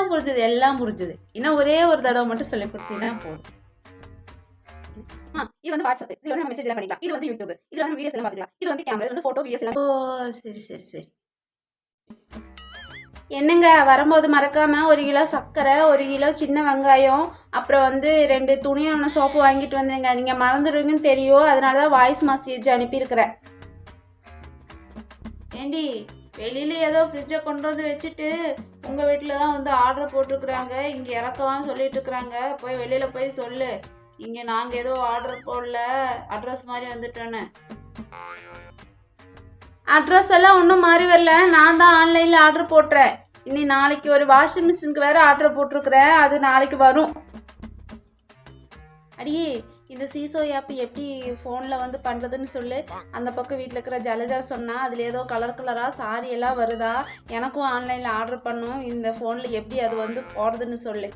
எல்லாம் புரிஞ்சுது எல்லாம் புரிஞ்சுது. இன்னும் ஒரே ஒரு தடவை மட்டும் சொல்லி கொடுத்தீங்கன்னா போதும். இது வந்து வாட்ஸ்அப் இது வந்து நம்ம மெசேஜ் எல்லாம் பண்ணிக்கலாம். இது வந்து யூடியூப் இது வந்து வீடியோஸ் எல்லாம் பார்த்துக்கலாம். இது வந்து கேமரா இது வந்து ஃபோட்டோ வீடியோஸ் எல்லாம் ஓ சரி சரி சரி. என்னங்க வரும்போது மறக்காம ஒரு கிலோ சர்க்கரை ஒரு கிலோ சின்ன வெங்காயம் அப்புறம் வந்து ரெண்டு துணியான சோப்பு வாங்கிட்டு வந்தேங்க. நீங்கள் மறந்துடுவீங்கன்னு தெரியும். அதனால தான் வாய்ஸ் மெசேஜ் அனுப்பியிருக்கிறேன். ஏண்டி? வெளியில் ஏதோ ஃப்ரிட்ஜை கொண்டு வந்து வச்சுட்டு உங்கள் வீட்டில் தான் வந்து ஆர்டர் போட்டிருக்குறாங்க. இங்கே இறக்கவான்னு சொல்லிட்டு இருக்கிறாங்க. போய் வெளியில் போய் சொல்லு. இங்கே நாங்கள் ஏதோ ஆர்டர் போடல. அட்ரஸ் மாதிரி வந்துட்டோன்னு. அட்ரஸ் எல்லாம் ஒன்றும் மாறி வரல. நான் தான் ஆன்லைனில் ஆர்டர் போட்டுறேன் இனி நாளைக்கு ஒரு வாஷிங் மிஷினுக்கு வேற ஆர்டர் போட்டிருக்கிறேன். அது நாளைக்கு வரும். அடியே இந்த சீசோ ஆப் எப்படி ஃபோனில் வந்து பண்ணுறதுன்னு சொல்லு. அந்த பக்கம் வீட்டில் இருக்கிற ஜலஜா சொன்னால் அதில் ஏதோ கலர் கலராக சாரி எல்லாம் வருதா? எனக்கும் ஆன்லைனில் ஆர்டர் பண்ணும். இந்த ஃபோனில் எப்படி அது வந்து போடுறதுன்னு சொல்லு.